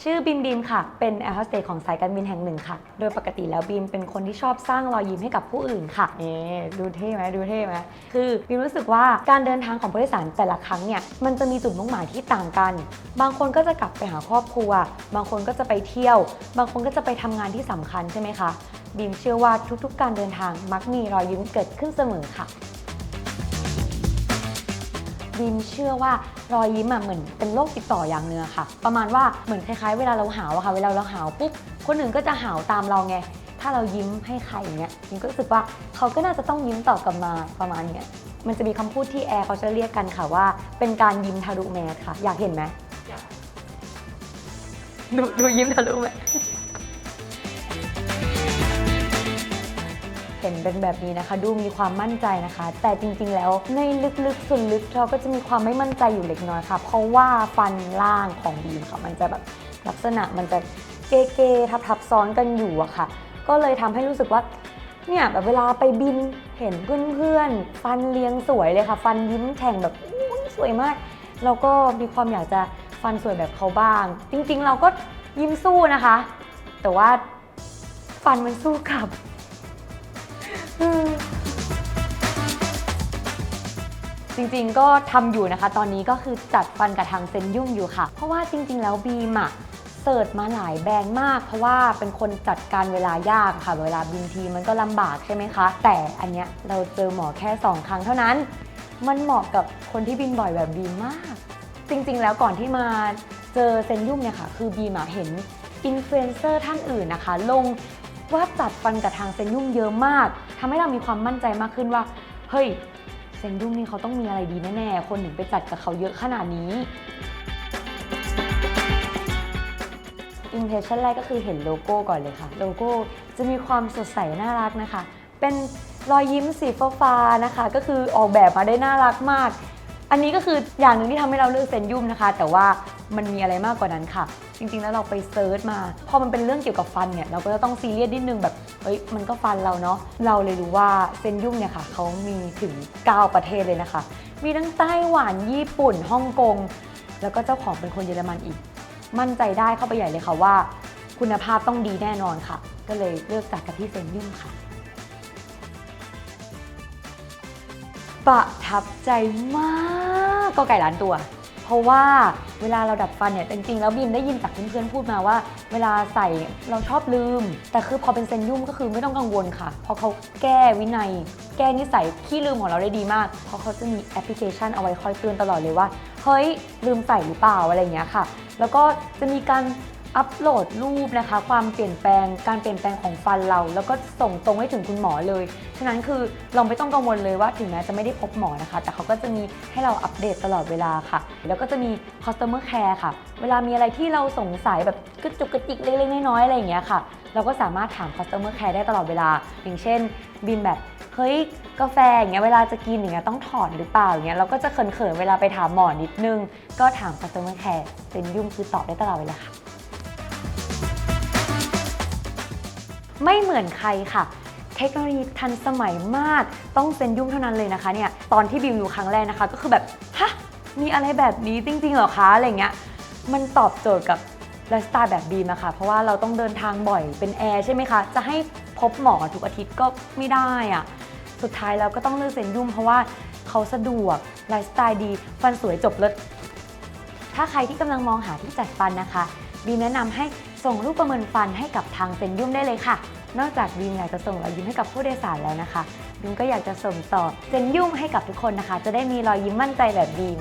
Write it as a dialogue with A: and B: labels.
A: ชื่อบีมบีมค่ะ เป็นแอร์โฮสเตสของสายการบินแห่งหนึ่งค่ะ โดยปกติแล้วบีมเป็นคนที่ชอบสร้างรอยยิ้มให้กับผู้อื่นค่ะนี่ดูเท่ไหมดูเท่ไหมคือบีมรู้สึกว่าการเดินทางของผู้โดยสารแต่ละครั้งเนี่ย มันจะมีจุดมุ่งหมายที่ต่างกัน บางคนก็จะกลับไปหาครอบครัว บางคนก็จะไปเที่ยว บางคนก็จะไปทำงานที่สำคัญใช่ไหมคะบีมเชื่อว่าทุกๆ การเดินทางมักมีรอยยิ้มเกิดขึ้นเสมอค่ะ บีมเชื่อว่ารอยยิ้มอะเหมือนเป็นโรคติดต่ออย่างเนื้อะค่ะ ประมาณว่าเหมือนคล้ายๆ เวลาเราหาวอะค่ะ เวลาเราหาวปุ๊บคนอื่นก็จะหาวตามเราไง ถ้าเรายิ้มให้ใครอย่างเงี้ยบีมก็รู้สึกว่าเขาก็น่าจะต้องยิ้มตอบกลับมาประมาณเนี้ยมันจะมีคำพูดที่แอร์เขาจะเรียกกันค่ะว่า เป็นการยิ้มทะลุแมสค่ะ อยากเห็นไหมดูดูยิ้มทะลุแมส เห็นเป็นแบบนี้นะคะ ดูมีความมั่นใจนะคะ แต่จริงๆแล้วในลึกๆส่วนลึกเราก็จะมีความไม่มั่นใจอยู่เล็กน้อยค่ะ เพราะว่าฟันล่างของบีมค่ะ มันจะแบบลักษณะมันจะเก้ๆทับๆซ้อนกันอยู่อะค่ะ ก็เลยทำให้รู้สึกว่าเนี่ยแบบเวลาไปบินเห็นเพื่อนๆ ฟันเรียงสวยเลยค่ะ ฟันยิ้มแฉ่งแบบสวยมากแล้วก็มีความอยากจะฟันสวยแบบเขาบ้าง จริงๆ เราก็ยิ้มสู้นะคะ แต่ว่าฟันมันสู้กลับ จริงๆก็ทำอยู่นะคะ ตอนนี้ก็คือจัดฟันกับทางเซนยุ่งอยู่ค่ะ เพราะว่าจริง ๆ แล้วบีมอะเสิร์ชมาหลายแบรนด์มาก เพราะว่าเป็นคนจัดการเวลายากค่ะ เวลาบินทีมันก็ลำบากใช่ไหมคะ แต่อันเนี้ยเราเจอหมอแค่ 2 ครั้งเท่านั้น มันเหมาะกับคนที่บินบ่อยแบบบีมมาก จริงๆ แล้วก่อนที่มาเจอเซนยุ่งเนี่ยค่ะ คือบีมอะเห็นอินฟลูเอนเซอร์ท่านอื่นนะคะ ลงว่าจัดฟันกับทางเซนยุ่งเยอะมาก ทำให้เรามีความมั่นใจมากขึ้นว่า เฮ้ยเซนยุ่งนี่เขาต้องมีอะไรดีแน่ๆ คนหนึ่งไปจัดกับเขาเยอะขนาดนี้อิมเพรสชั่นแรกก็คือเห็นโลโก้ก่อนเลยค่ะ โลโก้จะมีความสดใสน่ารักนะคะ เป็นรอยยิ้มสีฟ้านะคะ ก็คือออกแบบมาได้น่ารักมาก อันนี้ก็คืออย่างหนึ่งที่ทำให้เราเลือกเซนยุ่มนะคะ แต่ว่า มันมีอะไรมากกว่านั้นค่ะ จริงๆ แล้วเราไปเซิร์ชมา พอมันเป็นเรื่องเกี่ยวกับฟันเนี่ย เราก็จะต้องซีเรียสนิดนึงแบบเอ้ยมันก็ฟันเราเนาะเราเลยรู้ว่าเซนยุ่มเนี่ยค่ะเขามีถึง 9 ประเทศเลยนะคะ มีทั้งไต้หวันญี่ปุ่นฮ่องกงแล้วก็เจ้าของเป็นคนเยอรมันอีก มั่นใจได้เข้าไปใหญ่เลยค่ะว่า คุณภาพต้องดีแน่นอนค่ะ ก็เลยเลือกจัดกับที่เซนยุ่มค่ะประทับใจมากก็ไก่ล้านตัว เพราะว่าเวลาเราดัดฟันเนี่ยจริงๆแล้วบีมได้ยินจากเพื่อนๆพูดมาว่า เวลาใส่เราชอบลืม แต่คือพอเป็นเซนยุ่มก็คือไม่ต้องกังวลค่ะ เพราะเขาแก้วินัย แก้นิสัยขี้ลืมของเราได้ดีมาก เพราะเขาจะมีแอปพลิเคชันเอาไว้คอยเตือนตลอดเลยว่าเฮ้ยลืมใส่หรือเปล่าอะไรอย่างเงี้ยค่ะ แล้วก็จะมีการ อัปโหลดรูปนะคะ ความเปลี่ยนแปลงการเปลี่ยนแปลงของฟันเรา แล้วก็ส่งตรงให้ถึงคุณหมอเลย ฉะนั้นคือเราไม่ต้องกังวลเลยว่าถึงแม้จะไม่ได้พบหมอนะคะ แต่เขาก็จะมีให้เราอัปเดตตลอดเวลาค่ะ แล้วก็จะมี customer care ค่ะ เวลามีอะไรที่เราสงสัยแบบกระจุกกระจิกเล็กๆน้อยๆอะไรอย่างเงี้ยค่ะ เราก็สามารถถาม customer care ได้ตลอดเวลา อย่างเช่น บินแบบเฮ้ยกาแฟอย่างเงี้ยเวลาจะกินอย่างเงี้ยต้องถอดหรือเปล่าอย่างเงี้ยเราก็จะเขินๆเวลาไปถามหมอนิดนึง ก็ถาม customer care เป็นยุ่งคือตอบได้ตลอดเวลาค่ะ ไม่เหมือนใครค่ะ เทคโนโลยีทันสมัยมากต้องเซ็นยุ่งเท่านั้นเลยนะคะเนี่ยตอนที่บิวอยู่ครั้งแรกนะคะ ก็คือแบบฮะมีอะไรแบบนี้จริงๆเหรอคะอะไรเงี้ยมันตอบโจทย์กับไลฟ์สไตล์แบบบีมอะค่ะ เพราะว่าเราต้องเดินทางบ่อยเป็นแอร์ใช่ไหมคะ จะให้พบหมอทุกอาทิตย์ก็ไม่ได้อะสุดท้ายเราก็ต้องเลือกเซนยุ่งเพราะว่าเขาสะดวกไลฟ์สไตล์ดี ฟันสวยจบเลิศถ้าใครที่กำลังมองหาที่จัดฟันนะคะ บีมแนะนำให้ ส่งรูปประเมินฟันให้กับทางเซนยุ่มได้เลยค่ะ นอกจากบีมอยากจะส่งรอยยิ้มให้กับผู้โดยสารแล้วนะคะบีมก็อยากจะส่งต่อเซนยุ่มให้กับทุกคนนะคะ จะได้มีรอยยิ้มมั่นใจแบบบีม